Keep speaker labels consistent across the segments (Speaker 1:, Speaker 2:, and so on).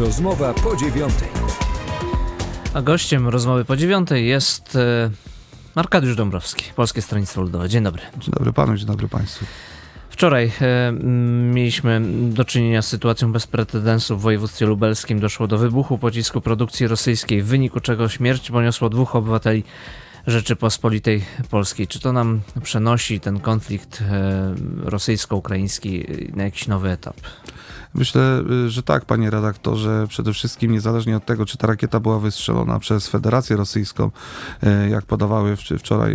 Speaker 1: Rozmowa po dziewiątej.
Speaker 2: A gościem rozmowy po dziewiątej jest e, Arkadiusz Dąbrowski, Polskie Stronnictwo Ludowe. Dzień dobry.
Speaker 3: Dzień dobry panu, dzień dobry państwu.
Speaker 2: Wczoraj e, mieliśmy do czynienia z sytuacją bez precedensu w województwie lubelskim. Doszło do wybuchu pocisku produkcji rosyjskiej, w wyniku czego śmierć poniosło dwóch obywateli Rzeczypospolitej Polskiej. Czy to nam przenosi ten konflikt e, rosyjsko-ukraiński na jakiś nowy etap?
Speaker 3: Myślę, y, że tak, panie redaktorze. Przede wszystkim niezależnie od tego, czy ta rakieta była wystrzelona przez Federację Rosyjską, y, jak podawały wcz- wczoraj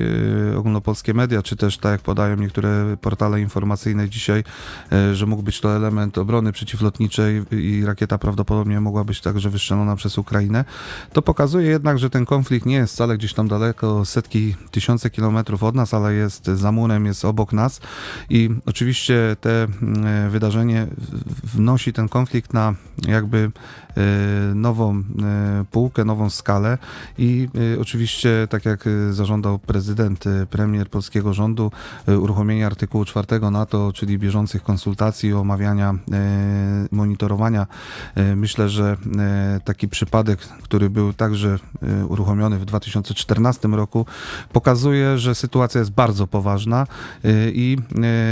Speaker 3: y, ogólnopolskie media, czy też tak jak podają niektóre portale informacyjne dzisiaj, że mógł być to element obrony przeciwlotniczej i rakieta prawdopodobnie mogła być także wystrzelona przez Ukrainę, to pokazuje jednak, że ten konflikt nie jest wcale gdzieś tam daleko, setki, tysiące kilometrów od nas, ale jest za murem, jest obok nas i oczywiście te mm, wydarzenie w- wnosi ten konflikt na jakby e, nową e, półkę, nową skalę i e, oczywiście tak jak zażądał prezydent, premier polskiego rządu uruchomienie artykułu 4 NATO, czyli bieżących konsultacji, omawiania, monitorowania. Myślę, że taki przypadek, który był także uruchomiony w 2014 roku, pokazuje, że sytuacja jest bardzo poważna i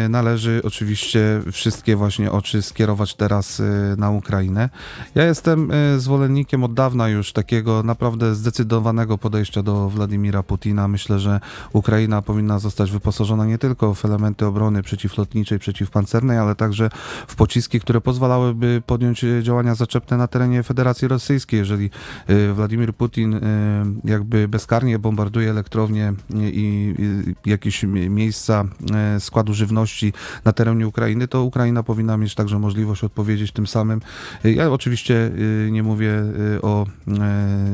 Speaker 3: należy oczywiście wszystkie właśnie oczy skierować teraz y, na Ukrainę. Ja jestem y, zwolennikiem od dawna już takiego naprawdę zdecydowanego podejścia do Władimira Putina. Myślę, że Ukraina powinna zostać wyposażona nie tylko w elementy obrony przeciwlotniczej, przeciwpancernej, ale także w pociski, które pozwalałyby podjąć y, działania zaczepne na terenie Federacji Rosyjskiej. Jeżeli Władimir Putin jakby bezkarnie bombarduje elektrownie i, jakieś mie- miejsca składu żywności na terenie Ukrainy, to Ukraina powinna mieć także możliwość odpowiedzieć tym samym. E, Ja oczywiście e, nie mówię e, o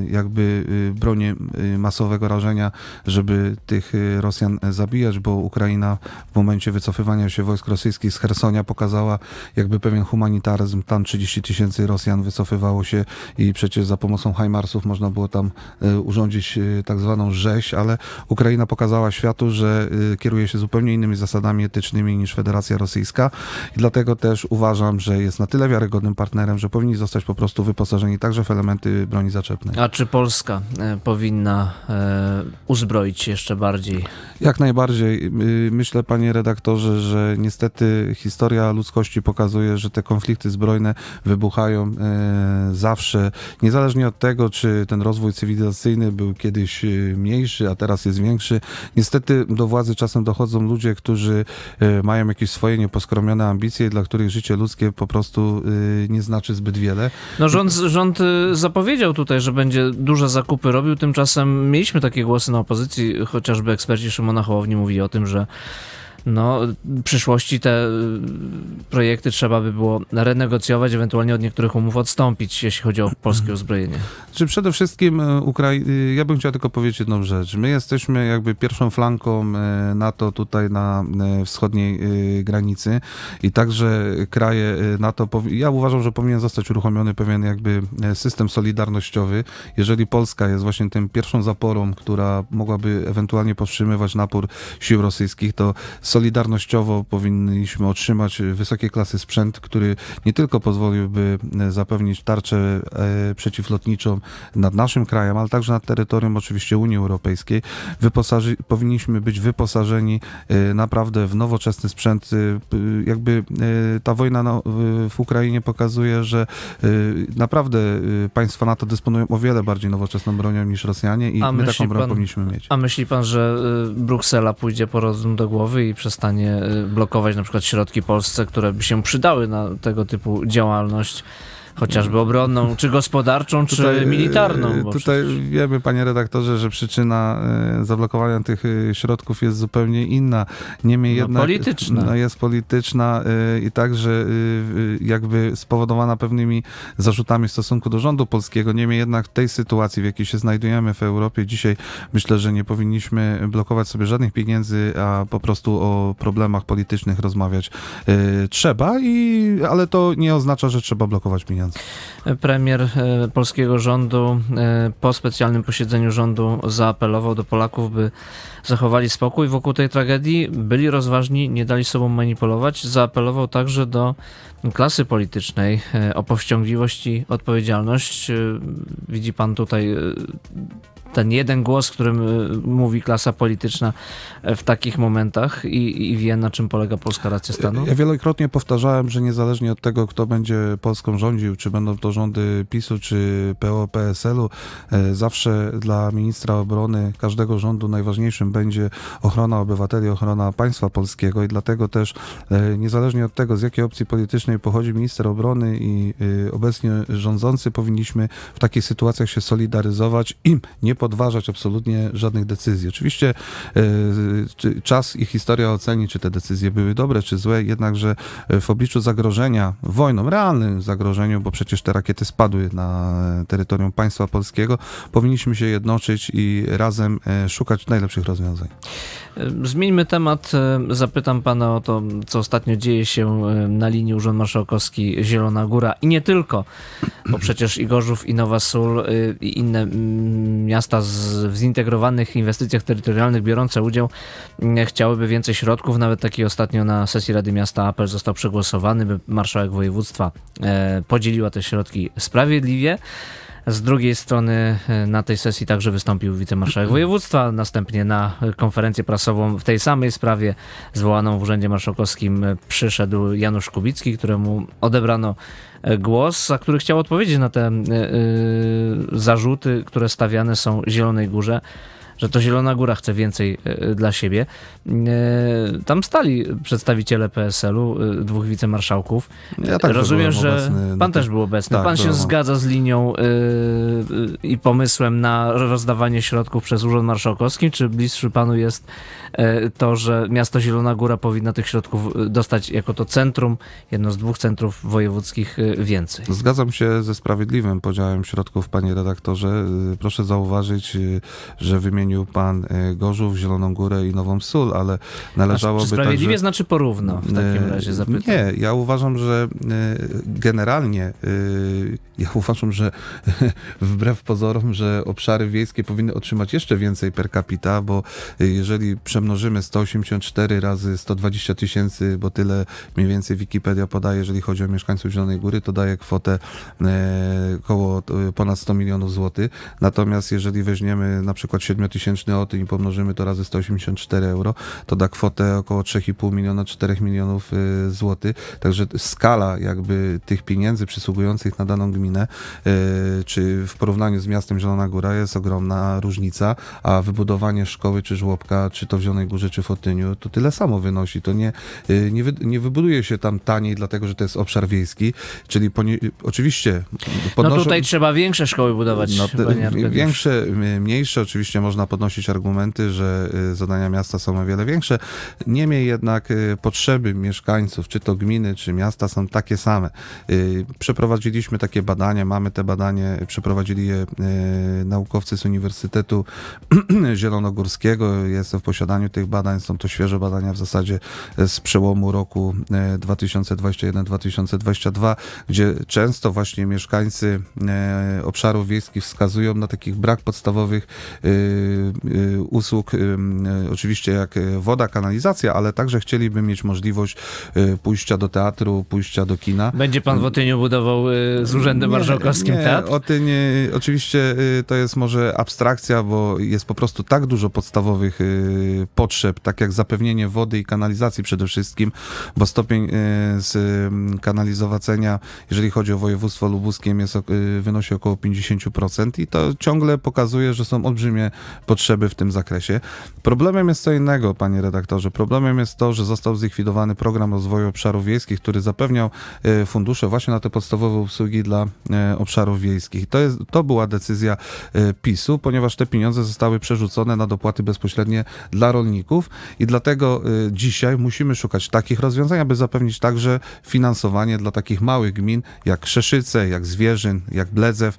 Speaker 3: jakby e, broni e, masowego rażenia, żeby tych Rosjan zabijać, bo Ukraina w momencie wycofywania się wojsk rosyjskich z Hersonia pokazała jakby pewien humanitaryzm. Tam 30 tysięcy Rosjan wycofywało się i przecież za pomocą HIMARSów można było tam urządzić tak zwaną rzeź, ale Ukraina pokazała światu, że y, kieruje się zupełnie innymi zasadami etycznymi niż Federacja Rosyjska i dlatego też uważam, że jest na tyle wiarygodnym partnerem, że powinni zostać po prostu wyposażeni także w elementy broni zaczepnej.
Speaker 2: A czy Polska e, powinna e, uzbroić się jeszcze bardziej
Speaker 3: Jak najbardziej. Y, Myślę, panie redaktorze, że niestety historia ludzkości pokazuje, że te konflikty zbrojne wybuchają e, zawsze, niezależnie od tego, czy ten rozwój cywilizacyjny był kiedyś mniejszy, a teraz jest większy. Niestety do władzy czasem dochodzą ludzie, którzy mają jakieś swoje nieposkromione ambicje, dla których życie ludzkie po prostu e, nie znaczy zbyt wiele.
Speaker 2: No rząd, rząd y, zapowiedział tutaj, że będzie duże zakupy robił, tymczasem mieliśmy takie głosy na opozycji, chociażby eksperci Szymona Hołowni mówili o tym, że no, w przyszłości te y, projekty trzeba by było renegocjować, ewentualnie od niektórych umów odstąpić, jeśli chodzi o polskie uzbrojenie.
Speaker 3: Czy przede wszystkim e, Ukrai... e, ja bym chciał tylko powiedzieć jedną rzecz. My jesteśmy jakby pierwszą flanką NATO tutaj na wschodniej granicy i także kraje NATO, ja uważam, że powinien zostać uruchomiony pewien jakby system solidarnościowy. Jeżeli Polska jest właśnie tym pierwszą zaporą, która mogłaby ewentualnie powstrzymywać napór sił rosyjskich, to solidarnościowo powinniśmy otrzymać wysokiej klasy sprzęt, który nie tylko pozwoliłby e, zapewnić tarczę e, przeciwlotniczą nad naszym krajem, ale także nad terytorium oczywiście Unii Europejskiej. Wyposaży, powinniśmy być wyposażeni e, naprawdę w nowoczesny sprzęt. Jakby ta wojna no, w- Ukrainie pokazuje, że naprawdę państwa NATO dysponują o wiele bardziej nowoczesną bronią niż Rosjanie i
Speaker 2: A
Speaker 3: my taką broń
Speaker 2: pan-
Speaker 3: powinniśmy mieć.
Speaker 2: A myśli pan, że Bruksela pójdzie po rozum do głowy i przestanie y, blokować na przykład środki Polsce, które by się przydały na tego typu działalność, chociażby obronną, czy gospodarczą, czy
Speaker 3: e,
Speaker 2: militarną?
Speaker 3: Tutaj
Speaker 2: przecież-
Speaker 3: wiemy, panie redaktorze, że przyczyna e, zablokowania tych e, środków jest zupełnie inna. Niemniej
Speaker 2: No,
Speaker 3: jednak
Speaker 2: polityczna.
Speaker 3: No, jest polityczna i także jakby spowodowana pewnymi zarzutami w stosunku do rządu polskiego. Niemniej jednak w tej sytuacji, w jakiej się znajdujemy w Europie dzisiaj, myślę, że nie powinniśmy blokować sobie żadnych pieniędzy, a po prostu o problemach politycznych rozmawiać trzeba, i, ale to nie oznacza, że trzeba blokować pieniądze. Rozwiązań.
Speaker 2: Premier e, polskiego rządu e, po specjalnym posiedzeniu rządu zaapelował do Polaków, by zachowali spokój wokół tej tragedii, byli rozważni, nie dali sobą manipulować. Zaapelował także do klasy politycznej e, o powściągliwość i odpowiedzialność. Widzi pan tutaj ten jeden głos, którym e, mówi klasa polityczna e, w takich momentach i, i wie, na czym polega polska racja stanu?
Speaker 3: Ja wielokrotnie powtarzałem, że niezależnie od tego, kto będzie Polską rządził, czy będą to rządy PiSu, czy PO, PSL-u, e, zawsze dla ministra obrony każdego rządu najważniejszym będzie ochrona obywateli, ochrona państwa polskiego i dlatego też e, niezależnie od tego, z jakiej opcji politycznej pochodzi minister obrony i e, obecnie rządzący, powinniśmy w takich sytuacjach się solidaryzować i nie podważać absolutnie żadnych decyzji. Oczywiście e, czas i historia oceni, czy te decyzje były dobre, czy złe, jednakże e, w obliczu zagrożenia wojną, realnym zagrożeniu, bo przecież te rakiety spadły na terytorium państwa polskiego, powinniśmy się jednoczyć i razem e, szukać najlepszych rozwiązań.
Speaker 2: Zmieńmy temat. Zapytam pana o to, co ostatnio dzieje się na linii Urząd Marszałkowski Zielona Góra i nie tylko, bo przecież i Gorzów, i Nowa Sól, i inne mm, miasta z, w zintegrowanych inwestycjach terytorialnych biorące udział mm, chciałyby więcej środków. Nawet taki ostatnio na sesji Rady Miasta apel został przegłosowany, by marszałek województwa e, podzieliła te środki sprawiedliwie. Z drugiej strony e, na tej sesji także wystąpił wicemarszałek województwa, następnie na konferencję prasową w tej samej sprawie zwołaną w Urzędzie Marszałkowskim e, przyszedł Janusz Kubicki, któremu odebrano e, głos, za który chciał odpowiedzieć na te zarzuty, które stawiane są Zielonej Górze że to Zielona Góra chce więcej e, dla siebie. E, Tam stali przedstawiciele PSL-u, e, dwóch wicemarszałków.
Speaker 3: Ja także
Speaker 2: Rozumiem, że
Speaker 3: obecny
Speaker 2: pan też był obecny.
Speaker 3: Tak,
Speaker 2: pan się
Speaker 3: byłem.
Speaker 2: zgadza z linią i pomysłem na rozdawanie środków przez Urząd Marszałkowski, czy bliższy panu jest to, że miasto Zielona Góra powinna tych środków dostać jako to centrum, jedno z dwóch centrów wojewódzkich więcej?
Speaker 3: Zgadzam się ze sprawiedliwym podziałem środków, panie redaktorze. Proszę zauważyć, że wymienił pan y, Gorzów, Zieloną Górę i Nową Sól, ale należałoby
Speaker 2: czy sprawiedliwie
Speaker 3: także...
Speaker 2: znaczy porówno w takim
Speaker 3: E,
Speaker 2: razie zapytam.
Speaker 3: Nie, ja uważam, że e, generalnie e, ja uważam, że wbrew pozorom, że obszary wiejskie powinny otrzymać jeszcze więcej per capita, bo e, jeżeli przemnożymy 184 razy 120 tysięcy, bo tyle mniej więcej Wikipedia podaje, jeżeli chodzi o mieszkańców Zielonej Góry, to daje kwotę e, około e, ponad 100 milionów złotych. Natomiast jeżeli weźmiemy na przykład 7-tysięczny Otyn i pomnożymy to razy 184 euro, to da kwotę około 3,5 miliona, 4 milionów y, złotych. Także skala jakby tych pieniędzy przysługujących na daną gminę, y, czy w porównaniu z miastem Zielona Góra jest ogromna różnica, a wybudowanie szkoły czy żłobka, czy to w Zielonej Górze, czy w Otyniu, to tyle samo wynosi. To nie, y, nie, wy, nie wybuduje się tam taniej, dlatego że to jest obszar wiejski, czyli ponie, oczywiście
Speaker 2: No
Speaker 3: podnoszą-
Speaker 2: tutaj trzeba większe szkoły budować,
Speaker 3: no, te, większe, mniejsze, oczywiście można podnosić argumenty, że y, zadania miasta są o wiele większe. Niemniej jednak y, potrzeby mieszkańców, czy to gminy, czy miasta są takie same. Y, Przeprowadziliśmy takie badania, mamy te badania, przeprowadzili je naukowcy z Uniwersytetu Zielonogórskiego. Jestem w posiadaniu tych badań, są to świeże badania w zasadzie z przełomu roku e, 2021-2022, gdzie często właśnie mieszkańcy obszarów wiejskich wskazują na takich brak podstawowych usług, y, y, oczywiście jak y, woda, kanalizacja, ale także chcieliby mieć możliwość y, pójścia do teatru, pójścia do kina.
Speaker 2: Będzie pan w Otyniu budował y, z Urzędem Marszałkowskim teatr?
Speaker 3: O tym nie, oczywiście y, to jest może abstrakcja, bo jest po prostu tak dużo podstawowych y, potrzeb, tak jak zapewnienie wody i kanalizacji przede wszystkim, bo stopień y, z y, kanalizowacenia, jeżeli chodzi o województwo lubuskie, jest, y, wynosi około 50% i to ciągle pokazuje, że są olbrzymie potrzeby w tym zakresie. Problemem jest co innego, panie redaktorze. Problemem jest to, że został zlikwidowany program rozwoju obszarów wiejskich, który zapewniał e, fundusze właśnie na te podstawowe usługi dla e, obszarów wiejskich. To, jest, to była decyzja e, PiSu, ponieważ te pieniądze zostały przerzucone na dopłaty bezpośrednie dla rolników i dlatego dzisiaj musimy szukać takich rozwiązań, aby zapewnić także finansowanie dla takich małych gmin jak Krzeszyce, jak Zwierzyn, jak Bledzew.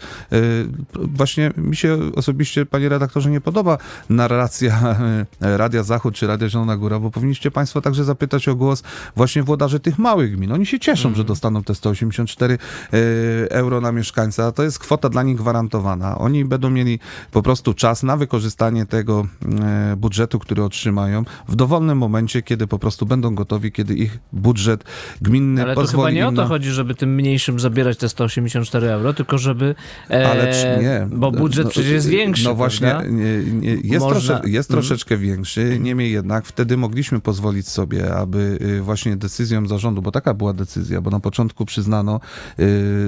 Speaker 3: Właśnie mi się osobiście, panie redaktorze, nie podoba narracja e, Radia Zachód czy Radia Zielona Góra, bo powinniście Państwo także zapytać o głos właśnie włodarzy tych małych gmin. Oni się cieszą, że dostaną te 184 e, euro na mieszkańca. To jest kwota dla nich gwarantowana. Oni będą mieli po prostu czas na wykorzystanie tego e, budżetu, który otrzymają w dowolnym momencie, kiedy po prostu będą gotowi, kiedy ich budżet gminny
Speaker 2: Ale to
Speaker 3: pozwoli
Speaker 2: chyba nie o
Speaker 3: im
Speaker 2: to
Speaker 3: na...
Speaker 2: chodzi, żeby tym mniejszym zabierać te 184 euro, tylko żeby. E,
Speaker 3: Ale czy nie?
Speaker 2: Bo budżet
Speaker 3: No,
Speaker 2: przecież jest większy.
Speaker 3: No właśnie, nie, jest,
Speaker 2: Można...
Speaker 3: trosze, jest
Speaker 2: mhm.
Speaker 3: troszeczkę mm. większy, niemniej jednak wtedy mogliśmy pozwolić sobie, aby y, właśnie decyzją zarządu, bo taka była decyzja, bo na początku przyznano y,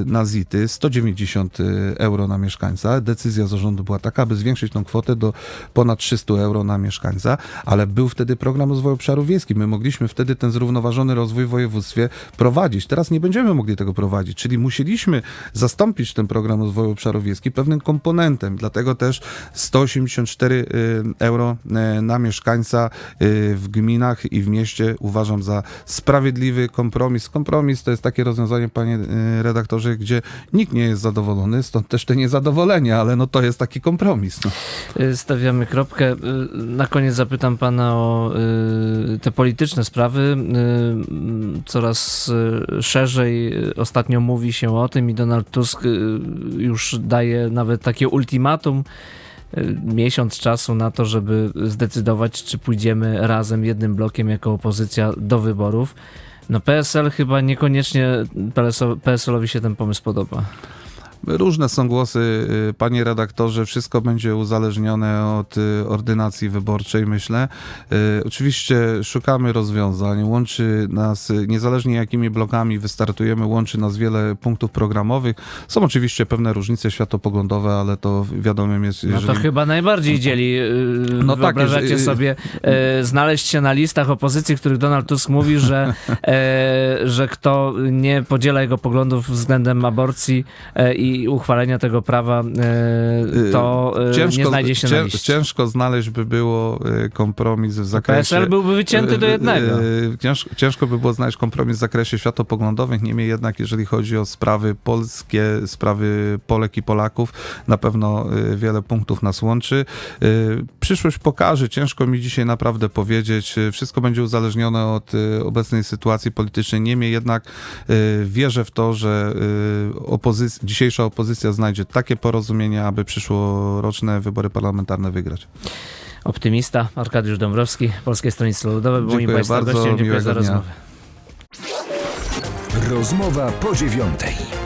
Speaker 3: na ZIT-y 190 y, euro na mieszkańca. Decyzja zarządu była taka, aby zwiększyć tą kwotę do ponad 300 euro na mieszkańca, ale był wtedy program rozwoju obszarów wiejskich. My mogliśmy wtedy ten zrównoważony rozwój w województwie prowadzić. Teraz nie będziemy mogli tego prowadzić, czyli musieliśmy zastąpić ten program rozwoju obszarów wiejskich pewnym komponentem. Dlatego też 180 54 y, euro e, na mieszkańca y, w gminach i w mieście uważam za sprawiedliwy kompromis. Kompromis to jest takie rozwiązanie, panie y, redaktorze, gdzie nikt nie jest zadowolony, stąd też te niezadowolenia, ale no to jest taki kompromis. No.
Speaker 2: Stawiamy kropkę. Na koniec zapytam pana o te polityczne sprawy. Coraz szerzej ostatnio mówi się o tym i Donald Tusk już daje nawet takie ultimatum y, Miesiąc czasu na to, żeby zdecydować, czy pójdziemy razem jednym blokiem jako opozycja do wyborów. No PSL chyba niekoniecznie PSL PSL-owi się ten pomysł podoba.
Speaker 3: Różne są głosy, y, panie redaktorze, wszystko będzie uzależnione od y, ordynacji wyborczej, myślę. Y, Oczywiście szukamy rozwiązań, łączy nas, niezależnie jakimi blokami wystartujemy, łączy nas wiele punktów programowych. Są oczywiście pewne różnice światopoglądowe, ale to wiadomym jest,
Speaker 2: No to
Speaker 3: jeżeli...
Speaker 2: chyba najbardziej dzieli.
Speaker 3: No tak,
Speaker 2: Wyobrażacie
Speaker 3: jeżeli-
Speaker 2: sobie znaleźć się na listach opozycji, których Donald Tusk mówi, że, e, że kto nie podziela jego poglądów względem aborcji e, i uchwalenia tego prawa, e, to e, nie znajdzie się na
Speaker 3: cię-
Speaker 2: liście.
Speaker 3: ciężko znaleźć by było y, kompromis w zakresie...
Speaker 2: PSL byłby wycięty do
Speaker 3: Y, y,
Speaker 2: jednego.
Speaker 3: y, Ciężko, ciężko by było znaleźć kompromis w zakresie światopoglądowych, niemniej jednak jeżeli chodzi o sprawy polskie, sprawy Polek i Polaków, na pewno y, wiele punktów nas łączy. Y, Przyszłość pokaże, ciężko mi dzisiaj naprawdę powiedzieć. Y, Wszystko będzie uzależnione od y, obecnej sytuacji politycznej, niemniej jednak y, wierzę w to, że y, opozyc- dzisiejsza opozycja znajdzie takie porozumienie, aby przyszłoroczne wybory parlamentarne wygrać.
Speaker 2: Optymista Arkadiusz Dąbrowski, Polskie Stronnictwo Ludowe, był moim
Speaker 3: Dziękuję
Speaker 2: Państwa
Speaker 3: bardzo,
Speaker 2: gościem. Dziękuję za
Speaker 3: dnia.
Speaker 2: rozmowę.
Speaker 1: Rozmowa po dziewiątej.